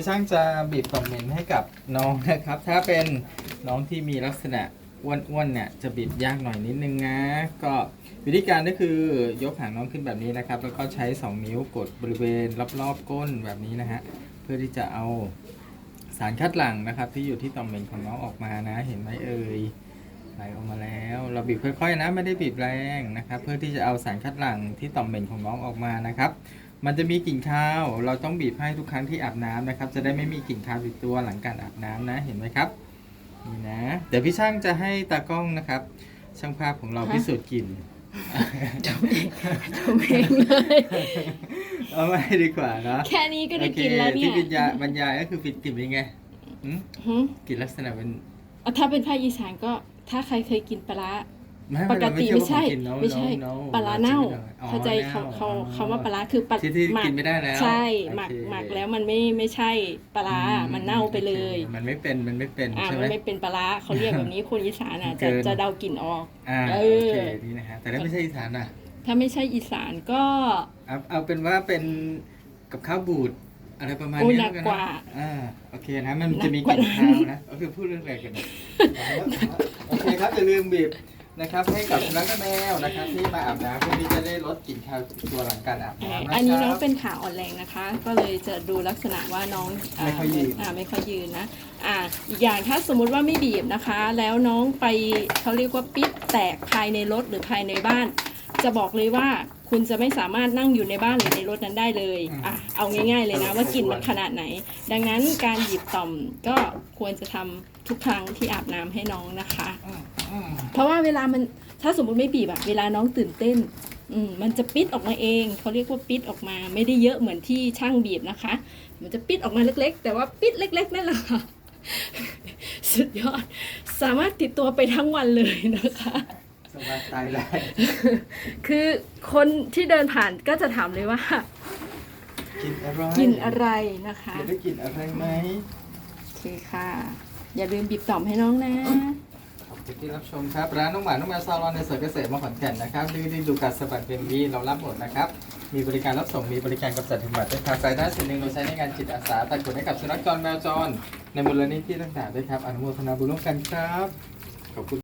พี่ช่างจะบีบต่อมเหม็นให้กับน้องนะครับ ถ้าเป็นน้องที่มีลักษณะอ้วนๆเนี่ยจะบีบยากหน่อยนิดนึงนะ ก็วิธีการก็คือยกหางน้องขึ้นแบบนี้นะครับ แล้วก็ใช้ 2 นิ้วกดบริเวณรอบๆก้นแบบนี้นะฮะเพื่อที่จะเอาสารคัดหลั่งนะครับ ที่อยู่ที่ต่อมเหม็นของน้องออกมานะ เห็นไหมเอ่ยไหลออกมาแล้ว เราบีบค่อยๆนะไม่ได้บีบแรงนะครับ เพื่อที่จะเอาสารคัดหลั่งที่ต่อมเหม็นของน้องออกมานะครับ มันจะมีกลิ่นคาว เราต้องบีบให้ทุกครั้งที่อาบน้ำนะครับ จะได้ไม่มีกลิ่นคาวติดตัวหลังการอาบน้ำนะ เห็นไหมครับ นี่นะ เดี๋ยวพี่ช่างจะให้ตากล้องนะครับ ช่างภาพของเราฮะพิสูจน์กลิ่นทำเองทำเองเลยเอาไม่ดีกว่าเนาะ แค่นี้ก็ได้โอเคกินแล้วเนี่ยที่บรรยายบรรยายก็คือฟิตกลิ่นเป็นไงหืมหึกลิ่นลักษณะเป็นเอาถ้าเป็นภาคอีสานก็ถ้าใครเคยกินปลาร้า ไม่ปกติไม่ใช่เราไม่ใช่ no, no, no, ปลาร้าเน่าอ๋อเข้าใจเขาน่เขาอ๋อคำว่าปลาร้าคือปลาที่ที่หมักินไม่ได้แล้วใช่โอเคหมักหมักแล้วมันไม่ไม่ใช่ปลาร้าอืมันเน่าไปเลยโอคมันไม่เป็นมันไม่เป็นอ่าใช่ไหมัมนไม่เป็นปลาร้าเขาเรียกแบบนี้คนอีสานอะเกิจะนจะเดากลิ่นออกอ่าเอโออเคนี่นะฮะแต่ถ้าไม่ใช่อีสานอะ ถ้าไม่ใช่อีสานก็เอาเอาเป็นว่าเป็นกับข้าวบูดอะไรประมาณโอ้นี้หนักแล้วกว่านะอ่า โอเคนะ มันหนัจะกมีกกว่าลิ่นคาวนะก็คือพูดเรื่องอะไรกันนะโอเคครับ อย่าลืมบีบ นะครับให้กับสุนัขและแมวนะครับที่มาอาบน้ำเพื่อที่จะได้ลดกลิ่นคาวตัวหลังการอาบน้ำะอันนี้น้องครับเป็นขาอ่อนแรงนะคะ ก็เลยจะดูลักษณะว่าน้องาไม่ค่อยยืน อ่าไม่ค่อยยืนนะอ่าอีกอย่างถ้าสมมุติว่าไม่บีบนะคะ แล้วน้องไปเขาเรียกว่าปิดแตกภายในรถหรือภายในบ้าน จะบอกเลยว่า คุณจะไม่สามารถนั่งอยู่ในบ้านหรือในรถนั้นได้เลยอะเอาง่าย ๆ เลยนะว่ากลิ่นมันขนาดไหน ดังนั้นการหยิบต่อมก็ควรจะทำทุกครั้งที่อาบน้ำให้น้องนะคะอืมอืมเพราะว่าเวลามันถ้าสมมติไม่บีบอะเวลาน้องตื่นเต้นอืมมันจะปิดออกมาเองเขาเรียกว่าปิดออกมา ไม่ได้เยอะเหมือนที่ช่างบีบนะคะ มันจะปิดออกมาเล็ก ๆ แต่ว่าปิดเล็ก ๆ นั่นแหละค่ะ สุดยอด สามารถติดตัวไปทั้งวันเลยนะคะส บายตายได้คือคนที่เดินผ่านก็จะถามเลยว่า กินอะไรกินอะไรนะคะจะได้กินอะไรไหมโอเคค่ะ อย่าลืมบีบต่อมให้น้องนะขอบคุณที่รับชมครับ ร้านน้องหมาน้องแมวซาลอนในสวนเกษตรมขอนแก่นนะครับดื้อดื้อดูกัดสะบัดเป็นวีเรารับหมดนะครับมีบริการรับส่ง มีบริการกำจัดถึงบัตรด้วยครับรายได้ส่วนหนึ่งเราใช้ในงานจิตอาสาตัดขนให้กับสุนัขจรแมวจร ในมูลนิธิต่างๆด้วยครับ อนุโมทนาบุญร่วมกันครับ ขอบคุณ